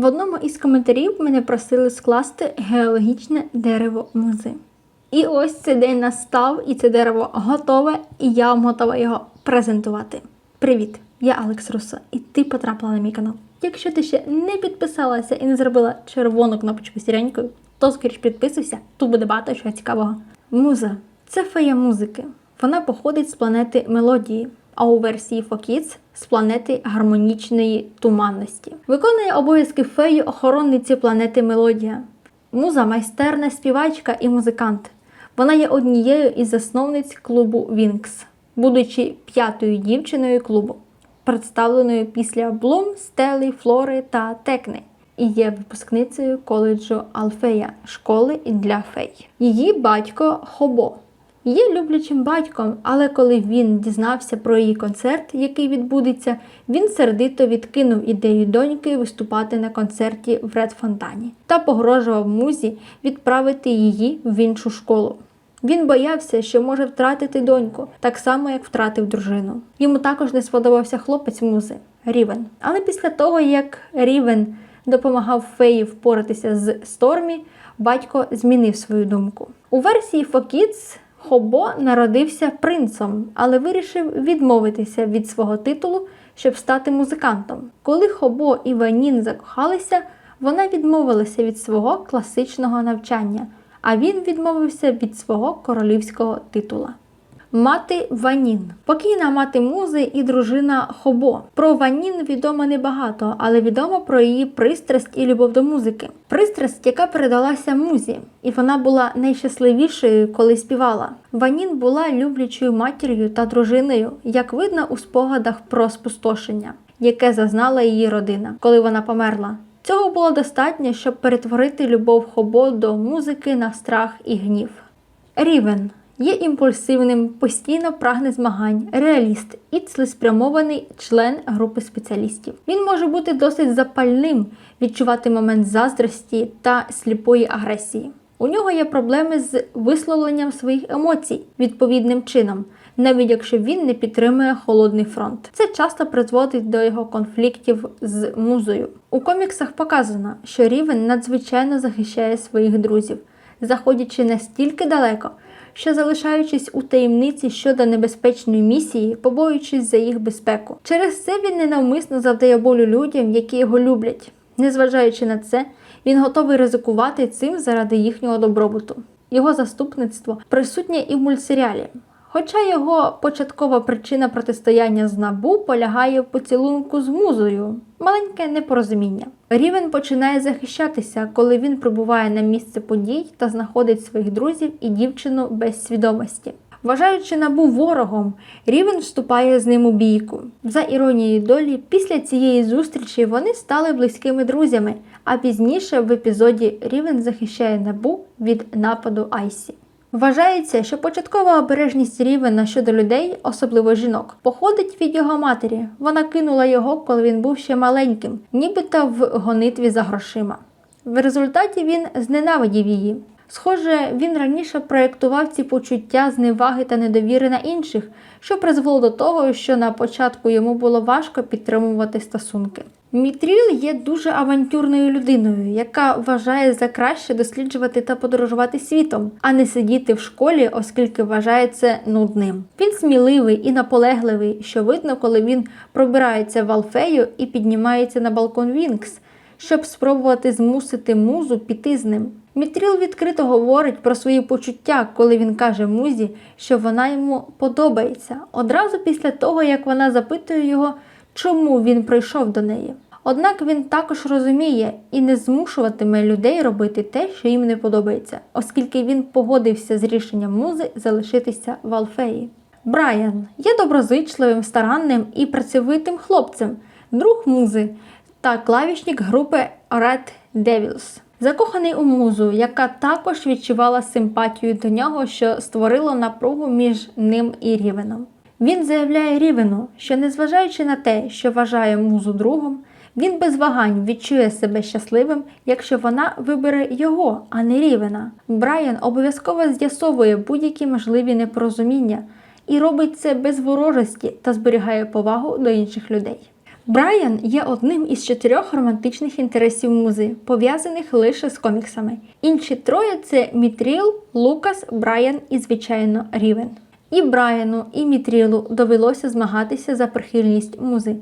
В одному із коментарів мене просили скласти геологічне дерево музи. І ось цей день настав, і це дерево готове, і я вам готова його презентувати. Привіт! Я Алекс Руссо, і ти потрапила на мій канал. Якщо ти ще не підписалася і не зробила червону кнопочку сіренькою, то скоріш підписуйся, тут буде багато чого цікавого. Муза це фея музики. Вона походить з планети мелодії, а у версії For Kids з планети гармонічної туманності. Виконує обов'язки феї охоронниці планети Мелодія. Муза майстерна співачка і музикант. Вона є однією із засновниць клубу Вінкс, будучи п'ятою дівчиною клубу, представленою після Блум, Стели, Флори та Текни. І є випускницею коледжу Алфея школи для фей. Її батько Хобо є люблячим батьком, але коли він дізнався про її концерт, який відбудеться, він сердито відкинув ідею доньки виступати на концерті в Ред Фонтані та погрожував музі відправити її в іншу школу. Він боявся, що може втратити доньку, так само як втратив дружину. Йому також не сподобався хлопець музи Рівен. Але після того, як Рівен допомагав Феї впоратися з Стормі, батько змінив свою думку. У версії Kids Хобо народився принцом, але вирішив відмовитися від свого титулу, щоб стати музикантом. Коли Хобо і Ванін закохалися, вона відмовилася від свого класичного навчання, а він відмовився від свого королівського титула. Мати Ванін, покійна мати музи і дружина Хобо. Про Ванін відомо небагато, але відомо про її пристрасть і любов до музики. Пристрасть, яка передалася музі, і вона була найщасливішою, коли співала. Ванін була люблячою матір'ю та дружиною, як видно у спогадах про спустошення, яке зазнала її родина, коли вона померла. Цього було достатньо, щоб перетворити любов Хобо до музики на страх і гнів. Рівен Є імпульсивним, постійно прагне змагань, реаліст і цілеспрямований член групи спеціалістів. Він може бути досить запальним, відчувати момент заздрості та сліпої агресії. У нього є проблеми з висловленням своїх емоцій відповідним чином, навіть якщо він не підтримує холодний фронт. Це часто призводить до його конфліктів з музою. У коміксах показано, що Рівен надзвичайно захищає своїх друзів, заходячи настільки далеко що залишаючись у таємниці щодо небезпечної місії, побоюючись за їх безпеку. Через це він ненавмисно завдає болю людям, які його люблять. Незважаючи на це, він готовий ризикувати цим заради їхнього добробуту. Його заступництво присутнє і в мультсеріалі. Хоча його початкова причина протистояння з набу полягає в поцілунку з музою, маленьке непорозуміння. Рівен починає захищатися, коли він прибуває на місце подій та знаходить своїх друзів і дівчину без свідомості. Вважаючи набу ворогом, Рівен вступає з ним у бійку. За іронією долі, після цієї зустрічі вони стали близькими друзями, а пізніше в епізоді Рівен захищає набу від нападу Айсі. Вважається, що початкова обережність Рівена щодо людей, особливо жінок, походить від його матері. Вона кинула його, коли він був ще маленьким, нібито в гонитві за грошима. В результаті він зненавидів її. Схоже, він раніше проєктував ці почуття зневаги та недовіри на інших, що призвело до того, що на початку йому було важко підтримувати стосунки. Мітріл є дуже авантюрною людиною, яка вважає за краще досліджувати та подорожувати світом, а не сидіти в школі, оскільки вважає це нудним. Він сміливий і наполегливий, що видно, коли він пробирається в Алфею і піднімається на балкон Вінкс, щоб спробувати змусити музу піти з ним. Мітріл відкрито говорить про свої почуття, коли він каже музі, що вона йому подобається, одразу після того, як вона запитує його, чому він прийшов до неї. Однак він також розуміє і не змушуватиме людей робити те, що їм не подобається, оскільки він погодився з рішенням музи залишитися в Алфеї. Брайан є доброзичливим, старанним і працьовитим хлопцем, друг музи та клавішник групи Red Devils. Закоханий у музу, яка також відчувала симпатію до нього, що створило напругу між ним і Рівеном. Він заявляє Рівену, що незважаючи на те, що вважає музу другом, він без вагань відчує себе щасливим, якщо вона вибере його, а не Рівена. Брайан обов'язково з'ясовує будь-які можливі непорозуміння і робить це без ворожості та зберігає повагу до інших людей. Брайан є одним із чотирьох романтичних інтересів музи, пов'язаних лише з коміксами. Інші троє це Мітріл, Лукас, Брайан і, звичайно, Рівен. І Брайану, і Мітрілу довелося змагатися за прихильність музи,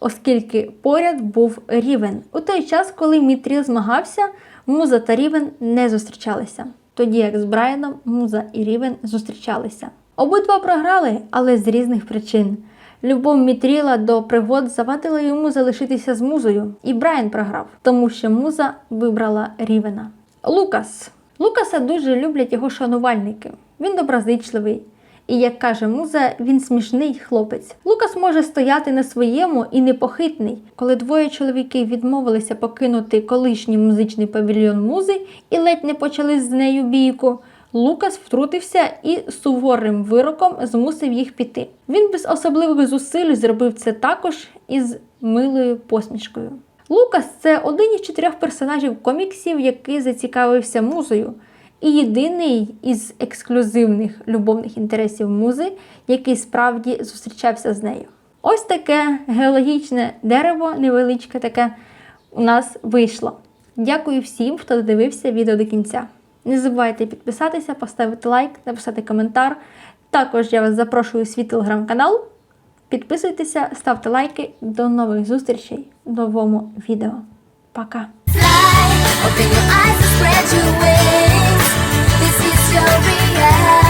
оскільки поряд був Рівен. У той час, коли Мітріл змагався, муза та Рівен не зустрічалися. Тоді як з Брайаном муза і Рівен зустрічалися. Обидва програли, але з різних причин. Любов Мітріла до пригод завадила йому залишитися з музою, і Брайан програв, тому що муза вибрала Рівена. Лукас. Лукаса дуже люблять його шанувальники. Він доброзичливий. І як каже муза, він смішний хлопець. Лукас може стояти на своєму і непохитний. Коли двоє чоловіків відмовилися покинути колишній музичний павільйон музи і ледь не почали з нею бійку. Лукас втрутився і суворим вироком змусив їх піти. Він без особливих зусиль зробив це також із милою посмішкою. Лукас це один із чотирьох персонажів коміксів, який зацікавився музою, і єдиний із ексклюзивних любовних інтересів музи, який справді зустрічався з нею. Ось таке геологічне дерево, невеличке таке у нас вийшло. Дякую всім, хто додивився відео до кінця. Не забувайте підписатися, поставити лайк, написати коментар. Також я вас запрошую у свій телеграм-канал. Підписуйтеся, ставте лайки. До нових зустрічей в новому відео. Пока! Your reality.